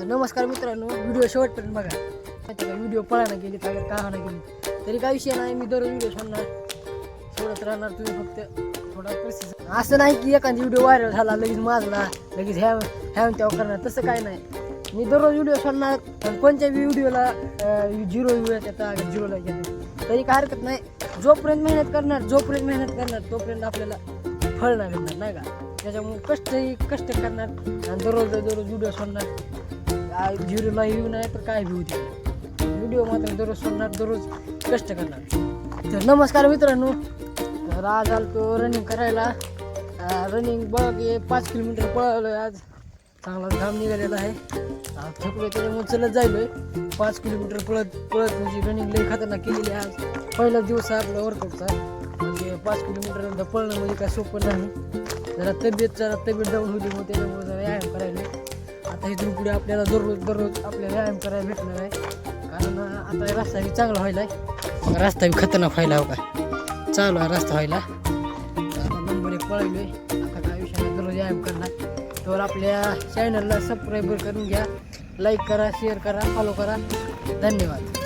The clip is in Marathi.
तर नमस्कार मित्रांनो व्हिडिओ शेवटपर्यंत बघा. माहिती का व्हिडिओ पळायला गेली तर का ना गेली. तरी काय विषय नाही मी दररोज व्हिडिओ सोडणार सोडत राहणार तुम्ही फक्त थोडा प्रोसेस असं नाही की एखादा व्हिडिओ व्हायरल झाला लगेच माजला लगेच ह्या ह्या तेव्हा करणार. तसं काय नाही. मी दररोज व्हिडिओ सोडणार पण कोणत्याही व्हिडिओला झिरो व्ह्यू येतात झिरोला येतात तरी काय हरकत नाही. जोपर्यंत मेहनत करणार जोपर्यंत मेहनत करणार तोपर्यंत आपल्याला फळ नाही भेटणार नाही का? त्याच्यामुळे कष्टही कष्ट करणार आणि दररोज दररोज व्हिडिओ सोडणार जिरोला येऊ नाही तर काय भिऊ दे व्हिडिओ मात्र दररोज सोडणार दररोज कष्ट करणार. तर नमस्कार मित्रांनो तर आज आलो तो रनिंग करायला रनिंग बघ हे पाच किलोमीटर पळालो आज. चांगला घाम निघालेला आहे. आज थकलो त्याच्यामुळे चलत जायलोय. पाच किलोमीटर पळत पळत म्हणजे रनिंग लई खतरनाक केलेली आहे आज. पहिला दिवस आहे आपला वर्कआउटचा म्हणजे पाच किलोमीटर पळणं म्हणजे काय सोपं नाही. जरा तब्येत जरा तब्येत डाऊन होती मग त्याच्यामुळे जरा व्यायाम करायला. आता इथून पुढे आपल्याला दररोज दररोज आपल्याला व्यायाम करायला भेटणार आहे. कारण आता रस्ता बी चांगला व्हायला आहे रस्ता बी खतरनाक व्हायला हो का? चालू आहे रस्ता व्हायला. आता नंबर एक आहे आता काय विषय नाही, दररोज व्यायाम करणार. तर आपल्या चॅनलला सबस्क्राईबर करून घ्या. लाईक करा शेअर करा फॉलो करा. धन्यवाद.